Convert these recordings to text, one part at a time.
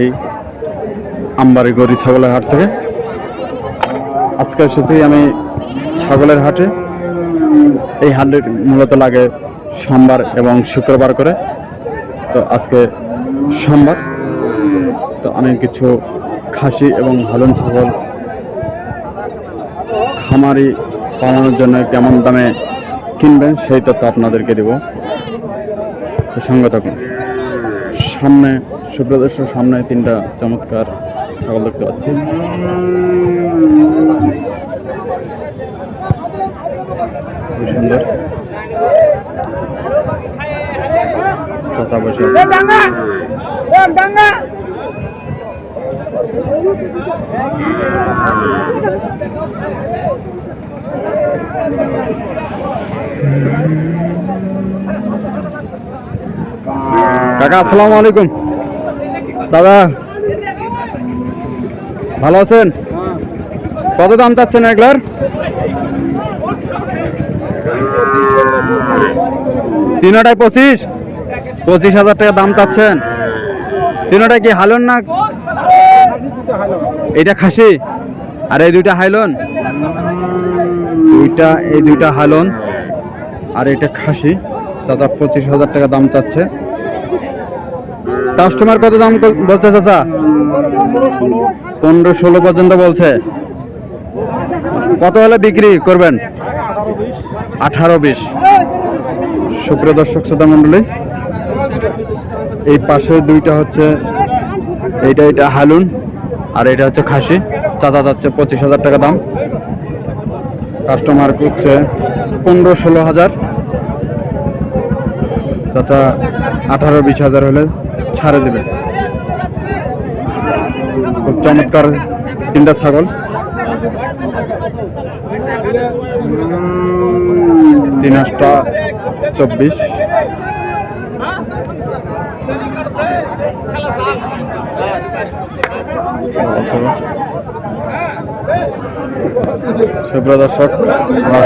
এই আমবাড়ি গরি ছাগলের হাট থেকে। আজকে এসেছি আমি ছাগলের হাটে। এই হাটে মূলত লাগে সোমবার এবং শুক্রবার করে। তো আজকে সোমবার। তো আমি কিছু খাসি এবং হালন ছাগল খামারি পালানোর জন্য কেমন দামে কিনবেন সেই তথ্য আপনাদেরকে দেব। সঙ্গে থাকুন। সামনে সুপ্রদর্শন সামনে তিনটা চমৎকার ছাগল দেখতে পাচ্ছি। সুন্দর। কাকা আসসালামু আলাইকুম। দাদা, ভালো আছেন? কত দাম চাচ্ছেন এগুলার তিনটায় পঁচিশ পঁচিশ হাজার টাকা দাম চাচ্ছেন। তিনটায় কি হালন না এটা খাসি? আর এই দুইটা হাইলন? দুইটা এই দুইটা হালন আর এটা খাসি। দাদা, পঁচিশ হাজার টাকা দাম চাচ্ছে। কাস্টমার কত দাম বলছে চাচা? পনেরো ষোলো পর্যন্ত বলছে। কত হলে বিক্রি করবেন? আঠারো বিশ। সুপ্রিয় দর্শক, শ্রোতা মণ্ডলী, এই পাশে দুইটা হচ্ছে, এইটা এটা হালুন, আর এটা হচ্ছে খাসি। চাচা যাচ্ছে পঁচিশ হাজার টাকা দাম। কাস্টমার করছে পনেরো ষোলো হাজার। চাচা আঠারো বিশ হাজার হলে ছাড়ে দেবে। খুব চমৎকার তিনটা ছাগল। তিন আটটা চব্বিশ। সুপ্রিয় দর্শক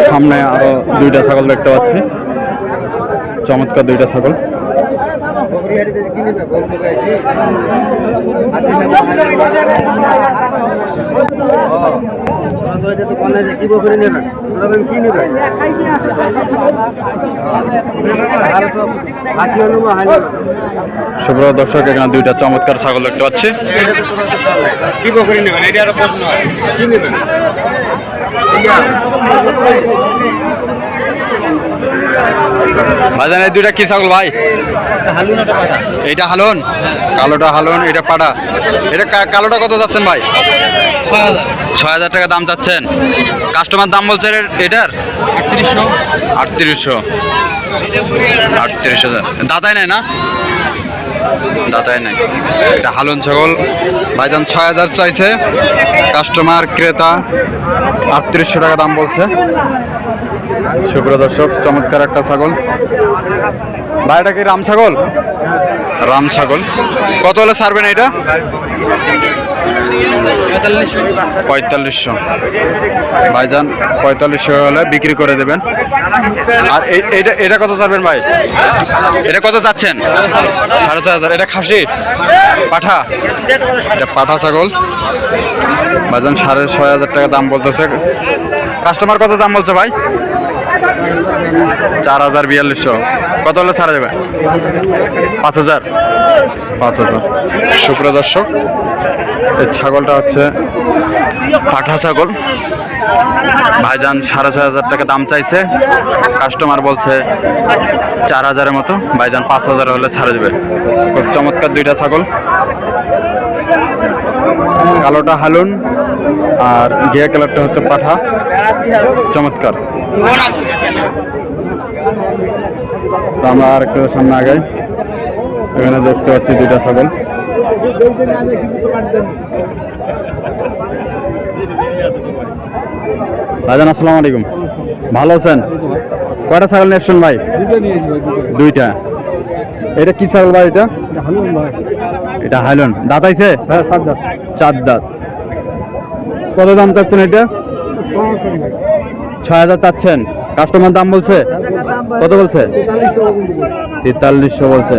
সামনে আরও দুইটা ছাগল দেখতে পাচ্ছি। চমৎকার দুইটা ছাগল। সুপ্রিয় দর্শক, এখানে দুইটা চমৎকার ছাগল দেখতে পাচ্ছি। কি নেবেন? এটা আরও প্রশ্ন কি নেবেন? ভাইজান এই দুইটা কি ছাগল ভাই? এইটা হালন? কালোটা হালন এটা পাড়া। এটা কালোটা কত যাচ্ছেন ভাই? ছয় হাজার টাকা দাম চাচ্ছেন। কাস্টমার দাম বলছে এটার? আটত্রিশশো। আটত্রিশ হাজার। দাদাই নাই না? দাদাই নাই। এটা হালুন ছাগল। ভাইজান ছয় হাজার চাইছে। কাস্টমার ক্রেতা, আটত্রিশশো টাকা দাম বলছে। সুপ্রিয় দর্শক, চমৎকার একটা ছাগল। ভাই এটা কি রাম ছাগল? রাম ছাগল। কত হলে ছাড়বেন এটা? পঁয়তাল্লিশশো। ভাইজান, পঁয়তাল্লিশশো হলে বিক্রি করে দেবেন। আর এটা এটা কত ছাড়বেন ভাই? এটা কত চাচ্ছেন? সাড়ে ছয় হাজার। এটা খাসি? পাঠা? এটা পাঠা ছাগল। ভাইজান, সাড়ে ছয় হাজার টাকা দাম বলতেছে। কাস্টমার কত দাম বলছে ভাই? চার হাজার বিয়াল্লিশশো। কত হলে ছাড়া যাবে? পাঁচ হাজার? পাঁচ হাজার। সুপ্রিয় দর্শক, এই ছাগলটা হচ্ছে পাঠা ছাগল। ভাইজান সাড়ে ছয় হাজার টাকা দাম চাইছে। কাস্টমার বলছে চার হাজারের মতো। ভাইজান পাঁচ হাজার হলে ছাড়া যাবে। খুব চমৎকার দুইটা ছাগল। কালোটা হালুন আর ঘিয়া কালারটা হচ্ছে পাঠা। চমৎকার। আমরা আর একটু সামনে আগাই। এখানে দেখতে পাচ্ছি দুইটা ছাগল। ভাইজান আসসালামু আলাইকুম। ভালো আছেন? কয়টা ছাগল নিয়ে ভাই? দুইটা। এটা কি ছাগল ভাই এটা? এটা হাইলন। দাঁত আইছে? চার দাঁত। কত দাম চাচ্ছেন এটা? ছয় হাজার চাচ্ছেন। কাস্টমার দাম বলছে? কত বলছে? তেতাল্লিশশো বলছে।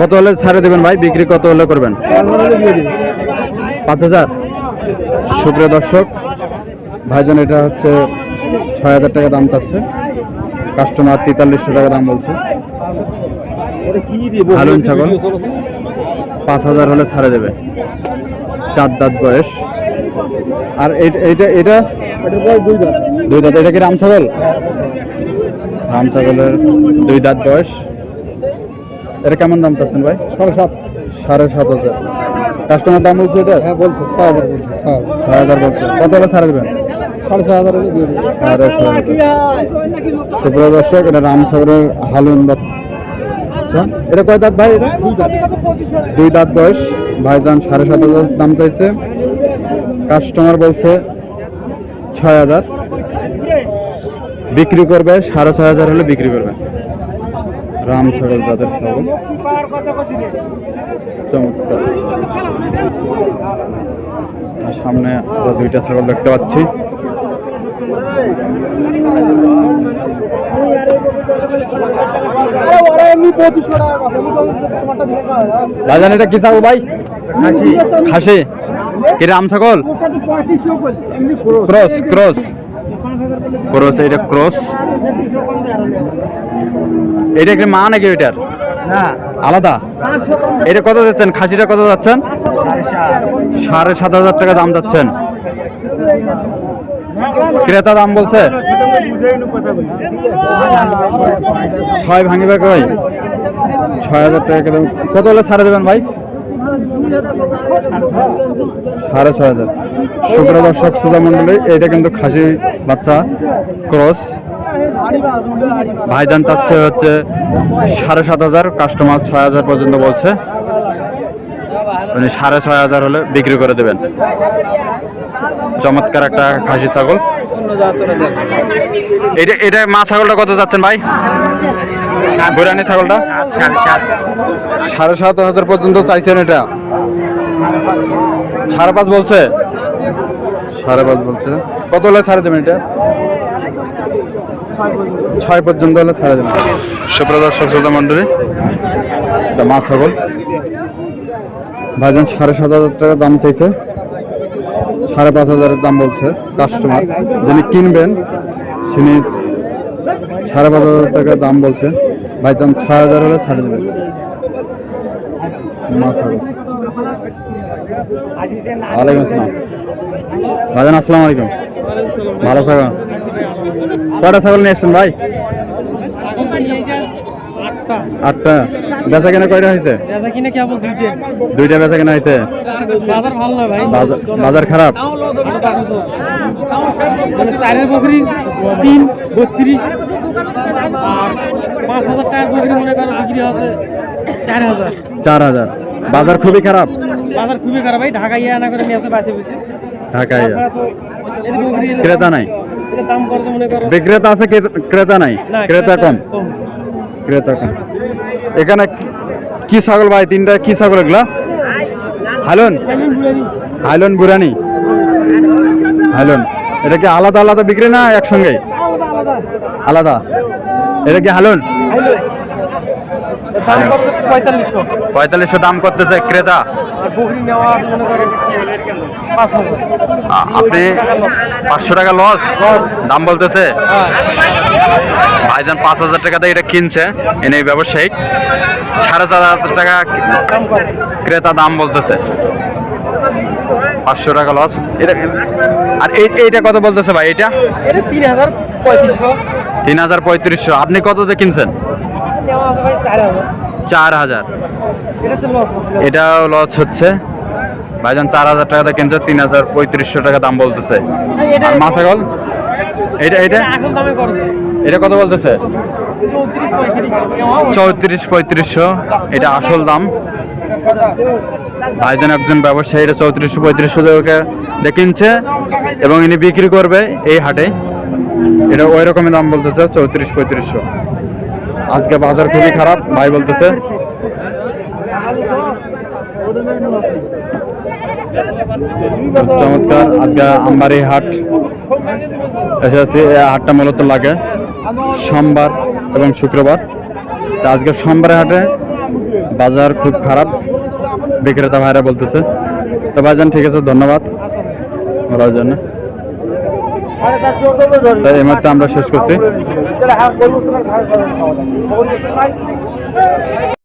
কত হলে ছাড়ে দেবেন ভাই? বিক্রি কত হলে করবেন? পাঁচ হাজার। সুপ্রিয় দর্শক, ভাইজান, এটা হচ্ছে ছয় হাজার টাকা দাম চাচ্ছে। কাস্টমার তেতাল্লিশশো টাকা দাম বলছে। হালুন ছাগল, পাঁচ হাজার হলে ছাড়ে দেবে। চার দাঁত বয়স। আর এইটা এটা দুই দাঁত। এটা কি রাম ছাগল? রাম ছাগলের দুই দাঁত বয়স। এটা কেমন দাম চাচ্ছেন ভাই? সাড়ে সাত। সাড়ে সাত হাজার। কাস্টমার দাম বলছে এটা? হ্যাঁ বলছে। ছয় হাজার বলছে ছয় হাজার। বলছে। কত হলে ছাড়ে দেবেন? সাড়ে ছয় হাজার সাড়ে ছয় হাজার। সুপ্রিয় দর্শক এটা রাম ছাগলের হালুন বাচ্চা এটা কয় দাঁত ভাই এটা? দুই দাঁত বয়স। ভাইজান সাড়ে সাত হাজার দাম চাইছে। কাস্টমার বলছে ছয় হাজার। বিক্রি করবে সাড়ে ছয় হাজার হলে বিক্রি করবে। রাম ছাগল তাদের ছাগল। চমৎকার। সামনে আরও দুইটা ছাগল দেখতে পাচ্ছি। ভাইজান এটা কি ছাগল ভাই? খাসি। কি রাম ছাগল? Cross cross. ক্রস এটা ক্রস। এটা কি মা নাকি ওইটার? আলাদা? এটা কত যাচ্ছেন? খাসিটা কত যাচ্ছেন? সাড়ে সাত হাজার টাকা দাম যাচ্ছেন। ক্রেতা দাম বলছে? ছয় ভাঙিবে কই? ছয় হাজার টাকা কত হলে ছাড়ে দেবেন ভাই? সাড়ে ছয় হাজার। শুক্র দর্শক সুধা মন্ডলী এটা কিন্তু খাসি বাচ্চা, ক্রস। ভাইজান চাচ্ছে হচ্ছে সাড়ে সাত হাজার কাস্টমার ছয় হাজার পর্যন্ত বলছে। মানে সাড়ে ছয় হাজার হলে বিক্রি করে দেবেন। চমৎকার একটা খাসি ছাগল। এটা এটা মা ছাগলটা কত যাচ্ছেন ভাই? বুরানি ছাগলটা? সাড়ে সাত হাজার পর্যন্ত চাইছেন এটা। সাড়ে পাঁচ বলছে? সাড়ে পাঁচ বলছে। কত হলে ছাড়ে দেবেন এটা? ছয় পর্যন্ত হলে ছাড়ে দেবেন। সুপ্রদর্শক শ্রোতা মন্ডলী এটা মা ছাগল। ভাইজান সাড়ে সাত হাজার টাকা দাম চাইছে। সাড়ে পাঁচ হাজারের দাম বলছে কাস্টমার যিনি কিনবেন তিনি সাড়ে পাঁচ হাজার টাকা দাম বলছে। ভাইজান ছয় হাজার হলে ছাড়ে দেবেন। মা ছাগল। ওয়ালাইকুম আসসালাম। ভাইজান, আসসালামু আলাইকুম। ভালো থাকুন কটা ছাগল নিয়ে এসছেন ভাই? আটটা। বেচা কেনা কয়টা হয়েছে? দুইটে বেচা কেনা হয়েছে। বাজার খারাপ? তিন বত্রিশ চার হাজার। বাজার খুবই খারাপ? বাজার খুবই খারাপ ভাই ঢাকা ইয়ে আনা করে নিয়ে আসে বাঁচে বসে। ঢাকায়? তাছাড়া তো এই বকরি এলে ক্রেতা নাই? দাম করতে মনে করো? বিক্রেতা আছে ক্রেতা নাই? ক্রেতা কম। ক্রেতা কম। এখানে কি- ছাগল ভাই? তিনটা কি ছাগল এগুলা? হাইলন হাইলন বুরানি হাইলন এটা কি আলাদা আলাদা বিক্রি না একসঙ্গে? আলাদা এটা কি হালুন। পঁয়তাল্লিশশো। দাম করতেছে ক্রেতা। আপনি পাঁচশো টাকা লস দাম বলতেছে? হ্যাঁ। ভাইজান পাঁচ হাজার টাকাতে এটা কিনছে এনে ব্যবসায়িক সাড়ে চার হাজার টাকা ক্রেতা দাম বলতেছে। পাঁচশো টাকা লস এটা আর এই এইটা কত বলতেছে ভাই এটা তিন হাজার পঁয়ত্রিশশো। তিন হাজার পঁয়ত্রিশশো। আপনি কততে কিনছেন? নেওয়া আছে ভাই চার হাজার। এটা লস এটাও লস হচ্ছে। ভাইজান চার হাজার টাকাতে কিনছে তিন হাজার পঁয়ত্রিশশো টাকা দাম বলতেছে। আর মাছাগল এটা এটা এটা কত বলতেছে? চৌত্রিশ পঁয়ত্রিশশো। এটা আসল দাম। ভাইজান একজন ব্যবসায়ী এটা চৌত্রিশশো পঁয়ত্রিশশো টাকা কিনছে এবং ইনি বিক্রি করবে এই হাটে। এটা ওই রকমের দাম বলতেছে চৌত্রিশ পঁয়ত্রিশশো। আজকে বাজার খুবই খারাপ, ভাই বলতেছে। চমৎকার, আজকে আমবাড়ি হাট। এসেছি হাটটা মূলত লাগে সোমবার এবং শুক্রবার। আজকে সোমবারের হাটে বাজার খুব খারাপ, বিক্রেতা ভাইরা বলতেছে। তো ভাইজান, ঠিক আছে, ধন্যবাদ। বলার জন্য তো এই মাত্র আমরা শেষ করছি।